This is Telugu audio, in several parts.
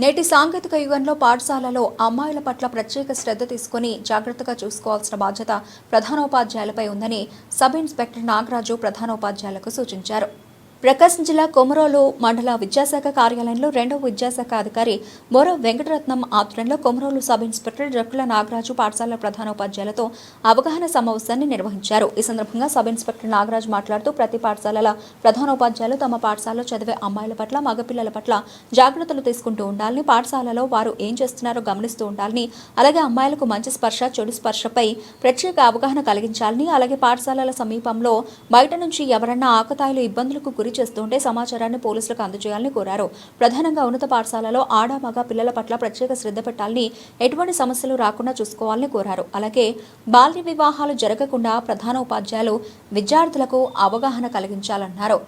నేటి సాంకేతిక యుగంలో పాఠశాలలో అమ్మాయిల పట్ల ప్రత్యేక శ్రద్ధ తీసుకుని జాగ్రత్తగా చూసుకోవాల్సిన బాధ్యత ప్రధానోపాధ్యాయులపై ఉందని సబ్ ఇన్స్పెక్టర్ నాగరాజు ప్రధానోపాధ్యాయులకు సూచించారు. ప్రకాశం జిల్లా కొమరోలు మండల విద్యాశాఖ కార్యాలయంలో రెండవ విద్యాశాఖ అధికారి బొర వెంకటరత్నం ఆధ్వర్యంలో కొమరోలు సబ్ ఇన్స్పెక్టర్ జక్కుల నాగరాజు పాఠశాల ప్రధానోపాధ్యాయులతో అవగాహన సమావేశాన్ని నిర్వహించారు. ఈ సందర్భంగా సబ్ ఇన్స్పెక్టర్ నాగరాజు మాట్లాడుతూ ప్రతి పాఠశాలల ప్రధానోపాధ్యాయులు తమ పాఠశాలలో చదివే అమ్మాయిల పట్ల మగపిల్లల పట్ల జాగ్రత్తలు తీసుకుంటూ ఉండాలని పాఠశాలలో వారు ఏం చేస్తున్నారో గమనిస్తూ ఉండాలని అలాగే అమ్మాయిలకు మంచి స్పర్శ చెడు స్పర్శపై ప్రత్యేక అవగాహన కలిగించాలని అలాగే పాఠశాలల సమీపంలో బయట నుంచి ఎవరన్నా ఆకతాయిలు ఇబ్బందులకు గురి చేస్తుంటే సమాచారాన్ని పోలీసులకు అందజేయాలని కోరారు. ప్రధానంగా ఉన్నత పాఠశాలలో ఆడ మగ పిల్లల పట్ల ప్రత్యేక శ్రద్ధ పెట్టాలని ఎటువంటి సమస్యలు రాకుండా చూసుకోవాలని కోరారు. అలాగే బాల్య వివాహాలు జరగకుండా ప్రధాన ఉపాధ్యాయులు విద్యార్థులకు అవగాహన కలిగించాలన్నారు.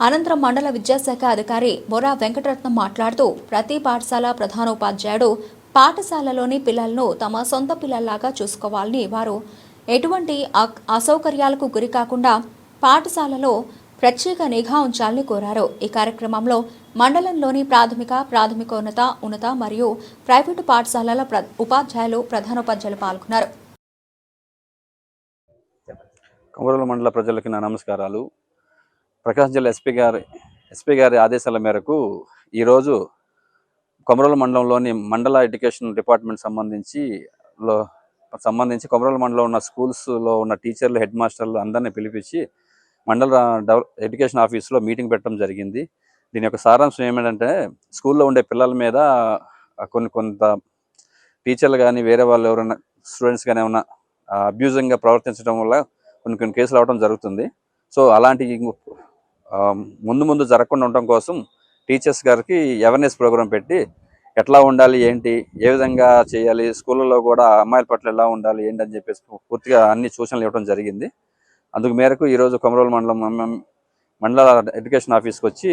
అనంతరం మండల విద్యాశాఖ అధికారి బొరా వెంకటరత్నం మాట్లాడుతూ ప్రతి పాఠశాల ప్రధానోపాధ్యాయుడు పాఠశాలలోని పిల్లలను తమ సొంత పిల్లల్లాగా చూసుకోవాలని వారు ఎటువంటి అసౌకర్యాలకు గురి కాకుండా పాఠశాలలో ప్రత్యేక నిఘా ఉంచాలని కోరారు. ఈ కార్యక్రమంలో మండలంలోని ప్రాథమిక ప్రాథమికోన్నత ఉన్నత మరియు ప్రైవేటు పాఠశాలల ఉపాధ్యాయులు ప్రధానోపాధ్యాయులు పాల్గొన్నారు. కొమరూలు మండల ప్రజలకి నా నమస్కారాలు. ప్రకాశం జిల్లా ఎస్పీ గారి ఎస్పీ గారి ఆదేశాల మేరకు ఈరోజు కొమరూలు మండలంలోని మండల ఎడ్యుకేషన్ డిపార్ట్మెంట్ సంబంధించి సంబంధించి కొమరూలు మండలంలో ఉన్న స్కూల్స్లో ఉన్న టీచర్లు హెడ్ మాస్టర్లు అందరినీ పిలిపించి మండల ఎడ్యుకేషన్ ఆఫీస్లో మీటింగ్ పెట్టడం జరిగింది. దీని యొక్క సారాంశం ఏమిటంటే స్కూల్లో ఉండే పిల్లల మీద కొన్ని కొంత టీచర్లు కానీ వేరే వాళ్ళు ఎవరైనా స్టూడెంట్స్ కానీ ఏమైనా అబ్యూజింగ్గా ప్రవర్తించడం వల్ల కొన్ని కొన్ని కేసులు అవడం జరుగుతుంది. సో అలాంటి ముందు ముందు జరగకుండా ఉండటం కోసం టీచర్స్ గారికి అవేర్నెస్ ప్రోగ్రామ్ పెట్టి ఎట్లా ఉండాలి ఏంటి ఏ విధంగా చేయాలి స్కూళ్ళలో కూడా అమ్మాయిల పట్ల ఎలా ఉండాలి ఏంటి అని చెప్పేసి పూర్తిగా అన్ని సూచనలు ఇవ్వడం జరిగింది. అందుకు మేరకు ఈరోజు కొమరోలు మండలం మండల ఎడ్యుకేషన్ ఆఫీస్కి వచ్చి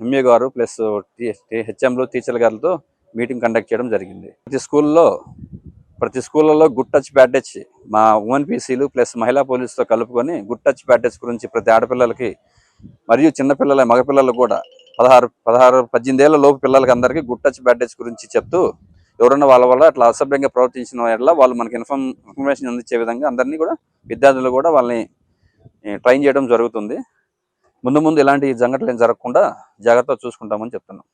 ఎంఏ గారు ప్లస్ హెచ్ఎంలు టీచర్ గారితో మీటింగ్ కండక్ట్ చేయడం జరిగింది. ప్రతి స్కూల్లో ప్రతి స్కూళ్ళలో గుడ్ టచ్ బ్యాడ్ టచ్ మా ఉమెన్ ప్లస్ మహిళా పోలీసుతో కలుపుకొని గుడ్ టచ్ బ్యాడ్ టచ్ గురించి ప్రతి ఆడపిల్లలకి మరియు చిన్నపిల్లల మగపిల్లలకు కూడా పదహారు పదహారు పద్దెనిమిదేళ్ళ లోపు పిల్లలకి అందరికీ గుడ్ టచ్ బ్యాడ్ టచ్ గురించి చెప్తూ ఎవరన్నా వాళ్ళ వల్ల అట్లా అసభ్యంగా ప్రవర్తించిన వాళ్ళ వాళ్ళు మనకి ఇన్ఫర్మ్ ఇన్ఫర్మేషన్ అందించే విధంగా అందరినీ కూడా విద్యార్థులు కూడా వాళ్ళని ట్రైన్ చేయడం జరుగుతుంది. ముందు ముందు ఇలాంటి సంఘటనలు జరగకుండా జాగ్రత్తగా చూసుకుంటామని చెప్తున్నాం.